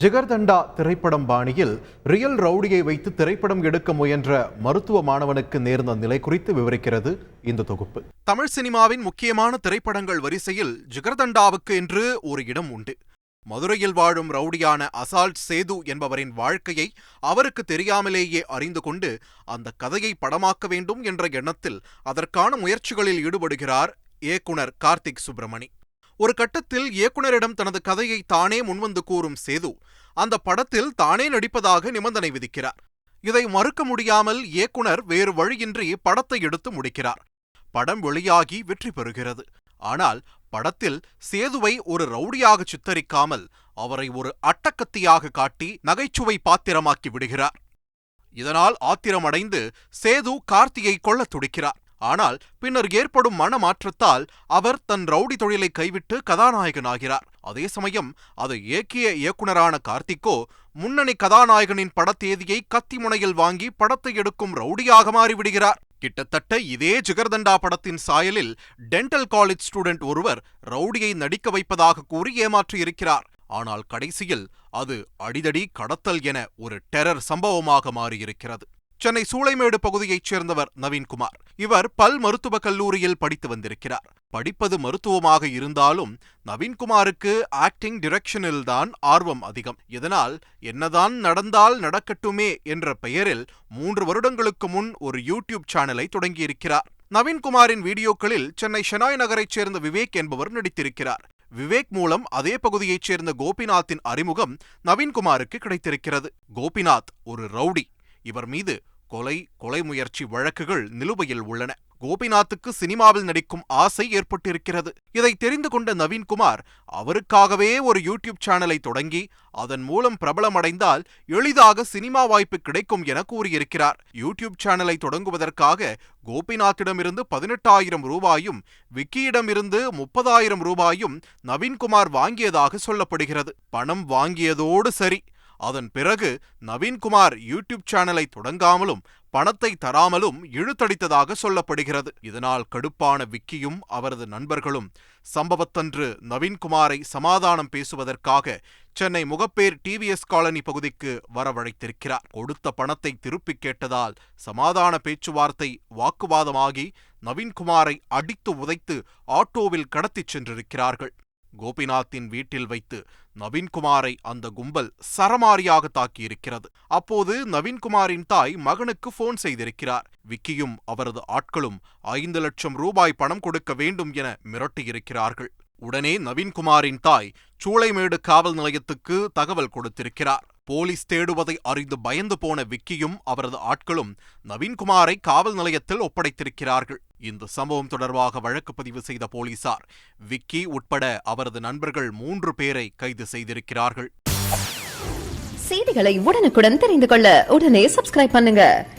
ஜிகர்தண்டா திரைப்படம் பாணியில் ரியல் ரவுடியை வைத்து திரைப்படம் எடுக்க முயன்ற மருத்துவ மாணவனுக்கு நேர்ந்த நிலை குறித்து விவரிக்கிறது இந்த தொகுப்பு. தமிழ் சினிமாவின் முக்கியமான திரைப்படங்கள் வரிசையில் ஜிகர்தண்டாவுக்கு என்று ஒரு இடம் உண்டு. மதுரையில் வாழும் ரவுடியான அசால்ட் சேது என்பவரின் வாழ்க்கையை அவருக்கு தெரியாமலேயே அறிந்து கொண்டு அந்த கதையை படமாக்க வேண்டும் என்ற எண்ணத்தில் அதற்கான முயற்சிகளில் ஈடுபடுகிறார் இயக்குனர் கார்த்திக் சுப்பிரமணி. ஒரு கட்டத்தில் இயக்குனரிடம் தனது கதையை தானே முன்வந்து கூறும் சேது அந்த படத்தில் தானே நடிப்பதாக நிபந்தனை விதிக்கிறார். இதை மறுக்க முடியாமல் இயக்குனர் வேறு வழியின்றி படத்தை எடுத்து முடிக்கிறார். படம் வெளியாகி வெற்றி பெறுகிறது. ஆனால் படத்தில் சேதுவை ஒரு ரவுடியாக சித்தரிக்காமல் அவரை ஒரு அட்டக்கத்தியாக காட்டி நகைச்சுவை பாத்திரமாக்கி விடுகிறார். இதனால் ஆத்திரமடைந்து சேது கார்த்தியை கொல்லத் துடிக்கிறார். ஆனால் பின்னர் ஏற்படும் மனமாற்றத்தால் அவர் தன் ரவுடி தொழிலை கைவிட்டு கதாநாயகனாகிறார். அதே சமயம் அதை இயக்கிய இயக்குனரான கார்த்திக்கோ முன்னணி கதாநாயகனின் படத்தேதியை கத்தி முனையில் வாங்கி படத்தை எடுக்கும் ரவுடியாக மாறிவிடுகிறார். கிட்டத்தட்ட இதே ஜிகர்தண்டா படத்தின் சாயலில் டென்டல் காலேஜ் ஸ்டூடெண்ட் ஒருவர் ரவுடியை நடிக்க வைப்பதாக கூறி ஏமாற்றியிருக்கிறார் ஆனால் கடைசியில் அது அடிதடி கடத்தல் என ஒரு டெரர் சம்பவமாக மாறியிருக்கிறது. சென்னை சூளைமேடு பகுதியைச் சேர்ந்தவர் நவீன்குமார். இவர் பல் மருத்துவக் கல்லூரியில் படித்து வந்திருக்கிறார். படிப்பது மருத்துவமாக இருந்தாலும் நவீன்குமாருக்கு ஆக்டிங் டிரெக்ஷனில்தான் ஆர்வம் அதிகம். இதனால் என்னதான் நடந்தால் நடக்கட்டுமே என்ற பெயரில் மூன்று வருடங்களுக்கு முன் ஒரு யூடியூப் சேனலை தொடங்கியிருக்கிறார். நவீன்குமாரின் வீடியோக்களில் சென்னை ஷெனாய் நகரைச் சேர்ந்த விவேக் என்பவர் நடித்திருக்கிறார். விவேக் மூலம் அதே பகுதியைச் சேர்ந்த கோபிநாத்தின் அறிமுகம் நவீன்குமாருக்கு கிடைத்திருக்கிறது. கோபிநாத் ஒரு ரவுடி. இவர் மீது கொலை கொலை முயற்சி வழக்குகள் நிலுவையில் உள்ளன. கோபிநாத்துக்கு சினிமாவில் நடிக்கும் ஆசை ஏற்பட்டிருக்கிறது. இதை தெரிந்து கொண்ட நவீன்குமார் அவருக்காகவே ஒரு யூடியூப் சேனலை தொடங்கி அதன் மூலம் பிரபலமடைந்தால் எளிதாக சினிமா வாய்ப்பு கிடைக்கும் என கூறியிருக்கிறார். யூடியூப் சேனலை தொடங்குவதற்காக கோபிநாத்திடமிருந்து பதினெட்டாயிரம் ரூபாயும் விக்கியிடமிருந்து முப்பதாயிரம் ரூபாயும் நவீன்குமார் வாங்கியதாக சொல்லப்படுகிறது. பணம் வாங்கியதோடு சரி. அதன் பிறகு நவீன்குமார் யூடியூப் சேனலை தொடங்காமலும் பணத்தை தராமலும் இழுத்தடித்ததாக சொல்லப்படுகிறது. இதனால் கடுப்பான விக்கியும் அவரது நண்பர்களும் சம்பவத்தன்று நவீன்குமாரை சமாதானம் பேசுவதற்காக சென்னை முகப்பேர் டிவிஎஸ் காலனி பகுதிக்கு வரவழைத்திருக்கிறார். கொடுத்த பணத்தை திருப்பிக் கேட்டதால் சமாதான பேச்சுவார்த்தை வாக்குவாதமாகி நவீன்குமாரை அடித்து உதைத்து ஆட்டோவில் கடத்திச் சென்றிருக்கிறார்கள். கோபிநாத்தின் வீட்டில் வைத்து நவீன்குமாரை அந்த கும்பல் சரமாரியாக தாக்கியிருக்கிறது. அப்போது நவீன்குமாரின் தாய் மகனுக்கு போன் செய்திருக்கிறார். விக்கியும் அவரது ஆட்களும் ஐந்து லட்சம் ரூபாய் பணம் கொடுக்க வேண்டும் என மிரட்டியிருக்கிறார்கள். உடனே நவீன்குமாரின் தாய் சூளைமேடு காவல் நிலையத்துக்கு தகவல் கொடுத்திருக்கிறார். போலீஸ் தேடுவதை அறிந்து பயந்து போன விக்கியும் அவரது ஆட்களும் நவீன்குமாரை காவல் நிலையத்தில் ஒப்படைத்திருக்கிறார்கள். இந்த சம்பவம் தொடர்பாக வழக்கு பதிவு செய்த போலீசார் விக்கி உட்பட அவரது நண்பர்கள் மூன்று பேரை கைது செய்திருக்கிறார்கள். செய்திகளை உடனுக்குடன் தெரிந்து கொள்ள உடனே சப்ஸ்கிரைப் பண்ணுங்க.